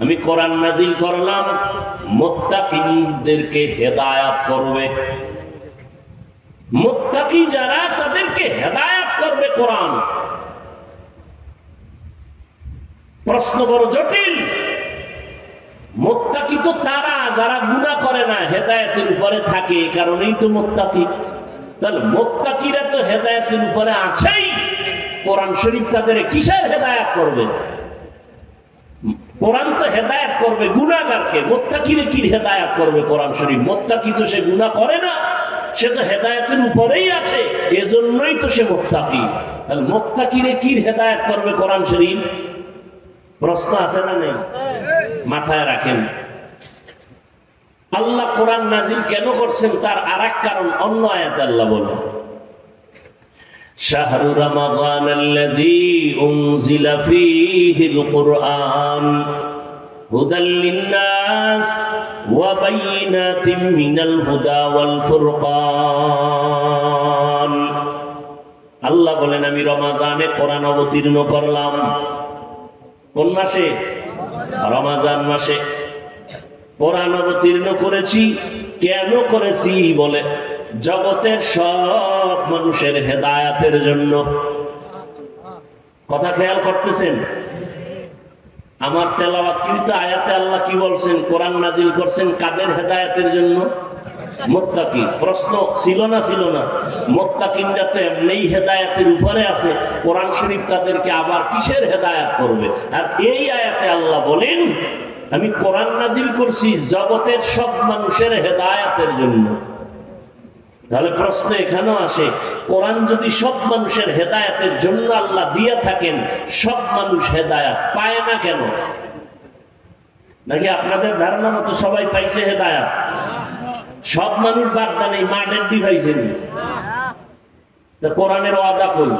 আমি কোরআন নাজিল করলাম, মোত্তাকিনদেরকে হেদায়াত করবে। মোত্তাকি যারা, তাদেরকে হেদায়াত করবে কোরআন। প্রশ্ন বড় জটিল। মোত্তাকি তো তারা, যারা গুণা করে না, হেদায়েতের উপরে থাকে এই কারণেই তো মোত্তাকি। তাহলে মোত্তাকিরা তো হেদায়েতের উপরে আছেই। কোরআন শরীফ তাদের কিসের হেদায়াত করবে? কোরআন তো হেদায়াত করবে গুণাগারকে মোত্তাকিরে কি হেদায়াত করবে কোরআন শরীফ? মোত্তাকি তো সে গুণা করে না, সে তো উপরেই আছে, এজন্যই তো সে মোত্তাকি। মোত্তাকিরে কি হেদায়াত করবে কোরআন শরীফ? প্রশ্ন আছে না নেই? মাথায় রাখেন। আল্লাহ কোরআন নাজিল কেন করছেন? তার আর এক কারণ অন্য আয়াত আল্লাহ বলে شهر رمضان الذي أنزل فيه القرآن هدى للناس وبينات من الهدى والفرقان আল্লাহ বলেন আমি রমাজানে কোরআন অবতীর্ণ করলাম কোন মাসে রমাজান মাসে কোরআন অবতীর্ণ করেছি কেন করেছি বলে জগতের সব মানুষের হেদায়াতের জন্য। কথা খেয়াল করতেছেন? আমার তেলাওয়াত কিন্তু আয়াতে আল্লাহ কি বলছেন? কোরআন নাজিল করছেন কাদের হেদায়াতের জন্য? মোত্তাকি। প্রশ্ন ছিল না ছিল না। মোত্তাকিনরা তো এমনিই হেদায়াতের উপরে আছে। কোরআন শরীফ তাদেরকে আবার কিসের হেদায়াত করবে? আর এই আয়াতে আল্লাহ বলেন, আমি কোরআন নাজিল করছি জগতের সব মানুষের হেদায়াতের জন্য। তাহলে প্রশ্ন এখানেও আসে, কোরআন যদি সব মানুষের হেদায়াতের জন্য আল্লাহ দিয়ে থাকেন, সব মানুষ হেদায়াত পায় না কেন? নাকি আপনাদের ধারণা মতো সবাই পাইছে হেদায়াত? সব মানুষ বাদ দেন, এই মাঠের ডিভাইসে কোরআনের ওয়াদা কই?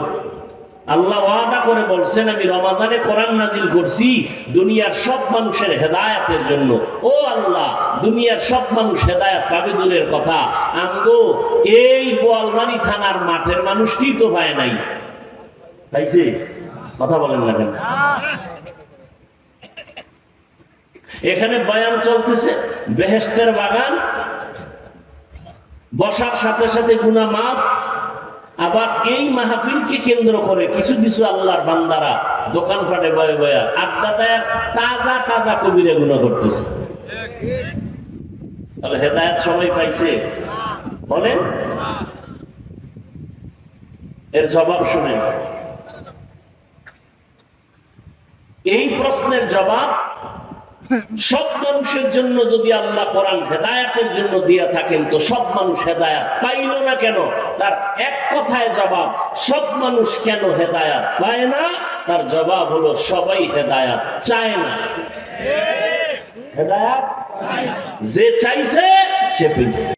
আল্লাহ ওয়াদা করে বলছেন, আমি রমাজানে কোরআন নাজিল করছি দুনিয়ার সব মানুষের হেদায়াতের জন্য। ও আল্লাহ, দুনিয়ার সব মানুষ হেদায়াত পাবে দূরের কথা। আমগো, এই বোয়ালমারি থানার মাঠের মানুষটি তো পায় নাই। পাইছে? কথা বলেন না কেন? এখানে বয়ান চলতেছে বেহেস্তের বাগান, বসার সাথে সাথে গুনা মাফ আবার এই মাহফিলকে কেন্দ্র করে কিছু কিছু আল্লাহর বান্দারা দোকান দোকানপাটে বয়ে বয়া আড্ডা দেয়, তাজা তাজা কবিরে গুণা করতেছে। তাহলে হেদায়ত সবাই পাইছে? বলেন। এর জবাব শুনেন। এই প্রশ্নের জবাব সব মানুষের জন্য যদি আল্লাহ কোরআন হেদায়াতের জন্য দিয়ে থাকেন, তো সব মানুষ হেদায়াত পাইল না কেন? তার এক কথায় জবাব, সব মানুষ কেন হেদায়াত পায় না? তার জবাব হলো, সবাই হেদায়াত চায় না। হেদায়াত? যে চাইছে, সে পেয়েছে।